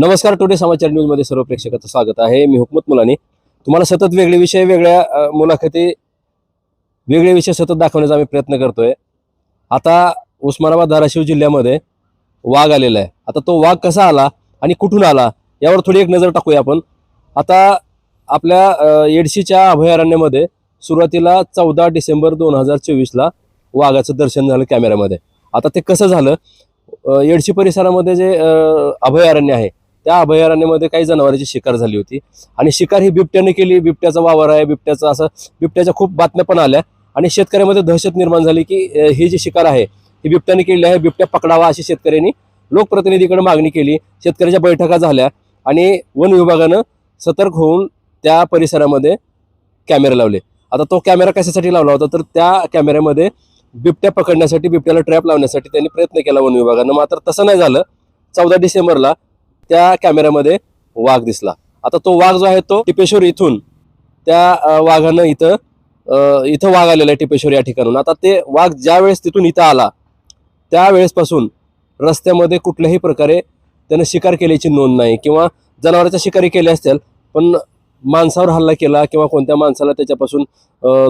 नमस्कार टुडे समाचार न्यूजमध्ये सर्व प्रेक्षकाचं स्वागत आहे. मी हुकमत मुलाने. तुम्हाला सतत वेगळे विषय वेगळ्या मुलाखती वेगळे विषय सतत दाखवण्याचा आम्ही प्रयत्न करतोय. आता उस्मानाबाद धाराशिव जिल्ह्यामध्ये वाघ आलेला आहे. आता तो वाघ कसा आला आणि कुठून आला यावर थोडी एक नजर टाकूया आपण. आता आपल्या येडशीच्या अभयारण्यामध्ये सुरुवातीला चौदा डिसेंबर दोन हजार चोवीसला वाघाचं दर्शन झालं कॅमेऱ्यामध्ये. आता ते कसं झालं? येडशी परिसरामध्ये जे अभयारण्य आहे त्या अभयारण्यामध्ये काही जनावरांची शिकार झाली होती. आणि शिकार ही बिबट्याने केली. बिबट्याचा वावर आहे बिबट्याचा असं बिबट्याच्या खूप बातम्या पण आल्या. आणि शेतकऱ्यामध्ये दहशत निर्माण झाली की ही जी शिकार आहे ही बिबट्याने केली आहे. बिबट्या पकडावा अशी शेतकऱ्यांनी लोकप्रतिनिधीकडे मागणी केली. शेतकऱ्याच्या बैठका झाल्या. आणि वन विभागानं सतर्क होऊन त्या परिसरामध्ये कॅमेरे लावले. आता तो कॅमेरा कशासाठी लावला होता? तर त्या कॅमेऱ्यामध्ये बिबट्या पकडण्यासाठी बिबट्याला ट्रॅप लावण्यासाठी त्यांनी प्रयत्न केला वन विभागानं. मात्र तसं नाही झालं. चौदा डिसेंबरला त्या कॅमेऱ्यामध्ये वाघ दिसला. आता तो वाघ जो आहे तो टिपेश्वर इथून त्या वाघानं इथं इथं वाघ आलेला आहे टिपेश्वर या ठिकाणून. आता ते वाघ ज्या वेळेस तिथून इथं आला त्यावेळेसपासून रस्त्यामध्ये कुठल्याही प्रकारे त्यानं शिकार केल्याची नोंद नाही किंवा जनावरांच्या शिकारी केल्या असतील पण माणसावर हल्ला केला किंवा कोणत्या माणसाला त्याच्यापासून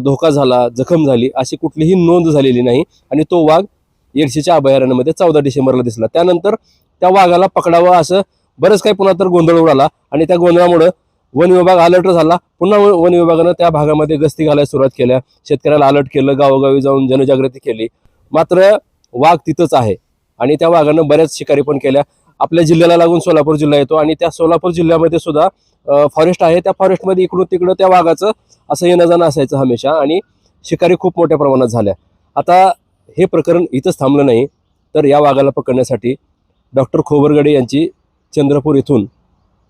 धोका झाला जखम झाली अशी कुठलीही नोंद झालेली नाही आणि तो वाघ येडशीच्या अभयारण्यामध्ये चौदा डिसेंबरला दिसला. त्यानंतर त्या वाघाला पकडावं असं बरंच काही पुन्हा तर गोंधळ उडाला आणि त्या गोंधळामुळं वन विभाग अलर्ट झाला. पुन्हा वन वन विभागानं त्या भागामध्ये गस्ती घालायला सुरुवात केल्या. शेतकऱ्याला अलर्ट केलं गावोगावी जाऊन जनजागृती केली. मात्र वाघ तिथंच आहे आणि त्या वाघानं बऱ्याच शिकारी पण केल्या. आपल्या जिल्ह्याला लागून सोलापूर जिल्हा येतो आणि त्या सोलापूर जिल्ह्यामध्ये सुद्धा फॉरेस्ट आहे. त्या फॉरेस्टमध्ये इकडून तिकडं त्या वाघाचं असं येणं जाणं असायचं हमेशा आणि शिकारी खूप मोठ्या प्रमाणात झाल्या. आता हे प्रकरण इथंच थांबलं नाही. तर या वाघाला पकडण्यासाठी डॉक्टर खोबरगडे यांची चंद्रपूर इथून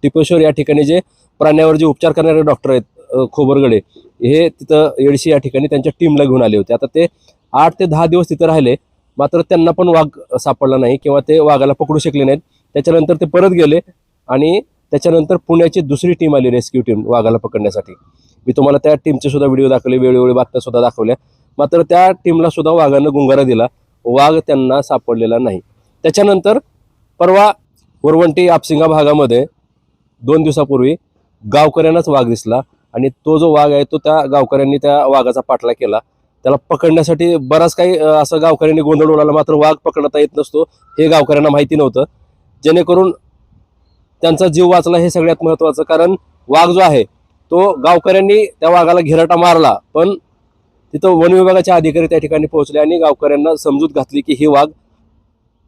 टिपेश्वर या ठिकाणी जे प्राण्यावर जे उपचार करणारे डॉक्टर आहेत खोबरगडे हे तिथं येडशी या ठिकाणी त्यांच्या टीमला घेऊन आले होते. आता ते आठ ते दहा दिवस तिथं राहिले मात्र त्यांना पण वाघ सापडला नाही किंवा ते वाघाला पकडू शकले नाहीत. त्याच्यानंतर ते परत गेले आणि त्याच्यानंतर पुण्याची दुसरी टीम आली रेस्क्यू टीम वाघाला पकडण्यासाठी. मी तुम्हाला त्या टीमचे सुद्धा व्हिडिओ दाखवले वेळोवेळी बातम्या सुद्धा दाखवल्या. मात्र त्या टीमला सुद्धा वाघानं गुंगारा दिला. वाघ त्यांना सापडलेला नाही. त्याच्यानंतर परवा कोरवंटी आपसिंगा भागामध्ये दोन दिवसापूर्वी गावकऱ्यांनाच वाघ दिसला आणि तो जो वाघ आहे तो त्या गावकऱ्यांनी त्या वाघाचा पाठला केला. त्याला पकडण्यासाठी बराच काही असं गावकऱ्यांनी गोंधळ उडाला. मात्र वाघ पकडता येत नसतो हे गावकऱ्यांना माहिती नव्हतं. जेणेकरून त्यांचा जीव वाचला हे सगळ्यात महत्त्वाचं कारण वाघ जो आहे तो गावकऱ्यांनी त्या वाघाला घेराटा मारला. पण तिथं वन विभागाचे अधिकारी त्या ठिकाणी पोहोचले आणि गावकऱ्यांना समजूत घातली की ही वाघ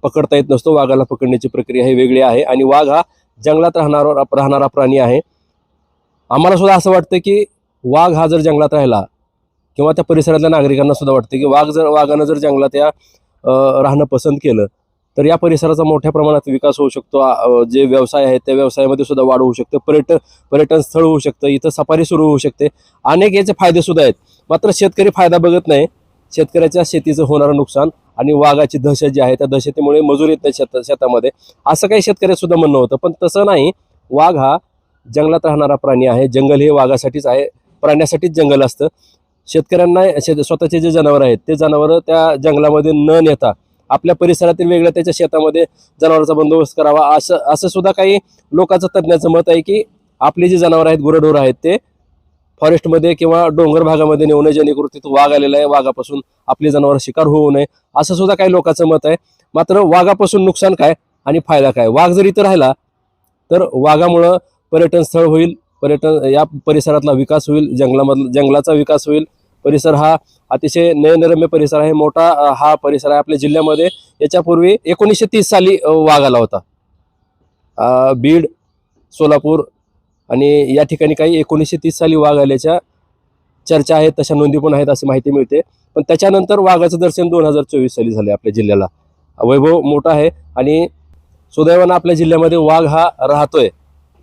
पकडता येत नसतो. वाघाला पकडण्याची प्रक्रिया ही वेगळी आहे आणि वाघ हा जंगलात राहणारा राहणारा प्राणी आहे. आम्हाला सुद्धा असं वाटतं की वाघ हा जर जंगलात राहिला किंवा त्या परिसरातल्या नागरिकांना सुद्धा वाटतं की वाघ जर वाघानं जर जंगलात या राहणं पसंत केलं तर या परिसराचा मोठ्या प्रमाणात विकास होऊ शकतो. जे व्यवसाय आहेत त्या व्यवसायामध्ये सुद्धा वाढ होऊ शकते. पर्यटन पर्यटन स्थळ होऊ शकतं. इथं सफारी सुरू होऊ शकते. अनेक याचे फायदे सुद्धा आहेत. मात्र शेतकरी फायदा बघत नाही. शेतकऱ्याच्या शेतीचं होणारं नुकसान आणि वाघाची दहशत जी आहे त्या दहशतीमुळे मजूर येत नाही शेत शेतामध्ये. असं काही शेतकऱ्याचं सुद्धा म्हणणं होतं पण तसं नाही. वाघ हा जंगलात राहणारा प्राणी आहे. जंगल हे वाघासाठीच आहे. प्राण्यासाठीच जंगल असतं. शेतकऱ्यांना शेत स्वतःचे जे जनावर आहेत ते जनावरं त्या जंगलामध्ये न नेता आपल्या परिसरातील वेगळ्या त्याच्या शेतामध्ये जनावरांचा बंदोबस्त करावा. असं असं सुद्धा काही लोकांचं तज्ज्ञाचं मत आहे की आपली जी जनावरं आहेत गुरंढोरं आहेत ते फॉरेस्टमध्ये किंवा डोंगर भागामध्ये नेऊ नये जेणेकरून तिथं वाघ आलेला आहे. वाघापासून आपली जनावर शिकार होऊ नये. असं सुद्धा काही लोकांचं मत आहे. मात्र वाघापासून नुकसान काय आणि फायदा काय? वाघ जर इथं राहिला तर वाघामुळं पर्यटन स्थळ होईल. पर्यटन या परिसरातला विकास होईल. जंगलामधला जंगलाचा विकास होईल. परिसर हा अतिशय नयनरम्य परिसर आहे. मोठा हा परिसर आहे आपल्या जिल्ह्यामध्ये. याच्यापूर्वी एकोणीसशे तीस साली वाघ आला होता. बीड सोलापूर आणि या ठिकाणी काही एकोणीसशे तीस साली वाघ आल्याच्या चर्चा आहेत तशा नोंदी पण आहेत अशी माहिती मिळते. पण त्याच्यानंतर वाघाचं दर्शन दोन हजार चोवीस साली झालं आपल्या जिल्ह्याला. वैभव मोठा आहे आणि सुदैवानं आपल्या जिल्ह्यामध्ये वाघ हा राहतोय.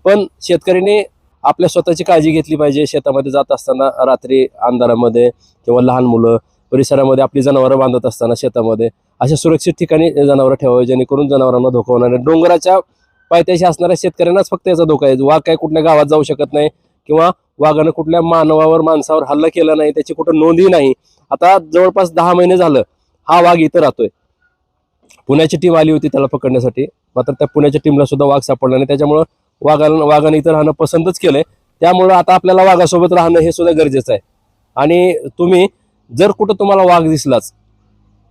पण शेतकऱ्यांनी आपल्या स्वतःची काळजी घेतली पाहिजे. शेतामध्ये जात असताना रात्री अंधारामध्ये किंवा लहान मुलं परिसरामध्ये आपली जनावरं बांधत असताना शेतामध्ये अशा सुरक्षित ठिकाणी जनावरं ठेवावी जेणेकरून जनावरांना धोका होणार नाही. डोंगराच्या पायथ्याशी असणाऱ्या शेतकऱ्यांनाच फक्त याचा धोका आहे. वाघ काय कुठल्या गावात जाऊ शकत नाही किंवा वाघानं कुठल्या मानवावर माणसावर हल्ला केला नाही त्याची कुठं नोंदही नाही. आता जवळपास दहा महिने झालं हा वाघ इथं राहतोय. पुण्याची टीम आली होती त्याला पकडण्यासाठी. मात्र त्या पुण्याच्या टीमला सुद्धा वाघ सापडला नाही. त्याच्यामुळं वाघाला वाघाने इथं राहणं पसंतच केलंय. त्यामुळं आता आपल्याला वाघासोबत राहणं हे सुद्धा गरजेचं आहे. आणि तुम्ही जर कुठं तुम्हाला वाघ दिसलाच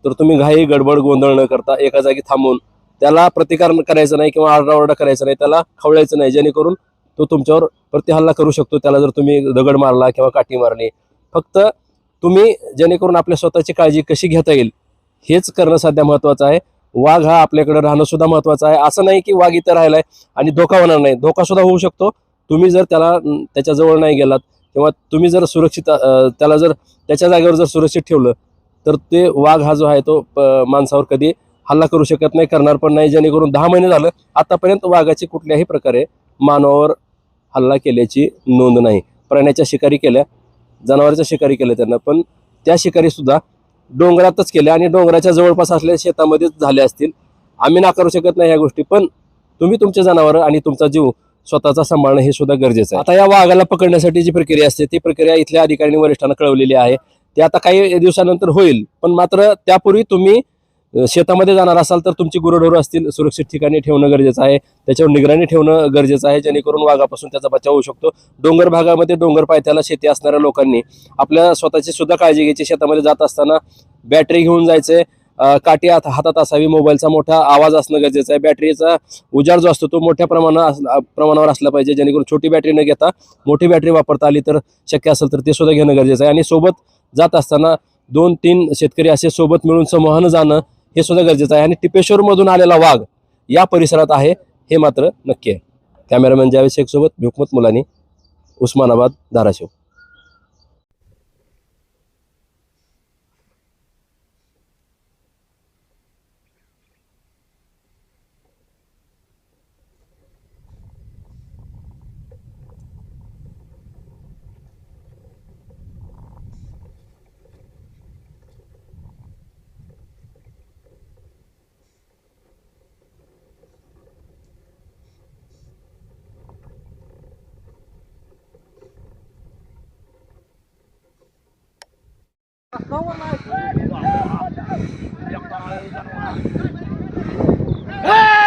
तर तुम्ही घाई गडबड गोंधळ न करता एका जागी थांबून त्याला प्रतिकार करायचा नाही किंवा आरडाओरडा करायचा नाही त्याला खवळायचं नाही जेणेकरून तो तुमच्यावर प्रतिहल्ला करू शकतो. त्याला जर तुम्ही दगड मारला किंवा काठी मारली फक्त तुम्ही जेणेकरून आपल्या स्वतःची काळजी कशी घेता येईल हेच करणं सध्या महत्वाचं आहे. वाघ हा आपल्याकडे राहणं सुद्धा महत्वाचं आहे. असं नाही की वाघ इथं राहिलाय आणि धोका होणार नाही. धोका सुद्धा होऊ शकतो. तुम्ही जर त्याला त्याच्याजवळ नाही गेलात किंवा तुम्ही जर सुरक्षित त्याला जर त्याच्या जागेवर जर सुरक्षित ठेवलं तर ते वाघ हा जो आहे तो प- माणसावर कधी हल्ला करू शकत नाही करणार पण नाही. जेणेकरून दहा महिने झालं आतापर्यंत वाघाची कुठल्याही प्रकारे मानवावर हल्ला केल्याची नोंद नाही. प्राण्याच्या शिकारी केल्या जनावरांच्या शिकारी केल्या त्यांना पण त्या शिकारी सुद्धा डोंगरातच केल्या आणि डोंगराच्या जवळपास असलेल्या शेतामध्येच झाल्या असतील. आम्ही नाकारू शकत नाही ह्या गोष्टी पण तुम्ही तुमचे जनावरं आणि तुमचा जीव स्वतःचा सांभाळणं हे सुद्धा गरजेचं आहे. आता या वाघाला पकडण्यासाठी जी प्रक्रिया असते ती प्रक्रिया इथल्या अधिकारी वरिष्ठांना कळवलेली आहे. ते आता काही दिवसानंतर होईल पण मात्र त्यापूर्वी तुम्ही शेतामध्ये जाणार असाल तर तुमची गुरढोरं असतील सुरक्षित ठिकाणी ठेवणं गरजेचं आहे. त्याच्यावर निगराणी ठेवणं गरजेचं आहे जेणेकरून वाघापासून त्याचा बचाव होऊ शकतो. डोंगर भागामध्ये डोंगर पायथ्याला शेती असणाऱ्या लोकांनी आपल्या स्वतःची सुद्धा काळजी घ्यायची. शेतामध्ये जात असताना बॅटरी घेऊन जायचे अ, काठी हात- हातात असावी मोबाईलचा मोठा आवाज असणं गरजेचं आहे. बॅटरीचा उजाड जो असतो तो मोठ्या प्रमाणात प्रमाणावर असला पाहिजे. जेणेकरून छोटी बॅटरी न घेता मोठी बॅटरी वापरता आली तर शक्य असेल तर ते सुद्धा घेणं गरजेचं आहे. आणि सोबत जात असताना दोन तीन शेतकरी असे सोबत मिळून समूहानं जाणं हे सुद्धा गरजेचं आहे. आणि टिपेश्वरमधून आलेला वाघ या परिसरात आहे हे मात्र नक्की आहे. कॅमेरामॅन जावेद शेखसोबत भुकमत Mulani Osmanabad Dharashiv. Go one leg. Hey!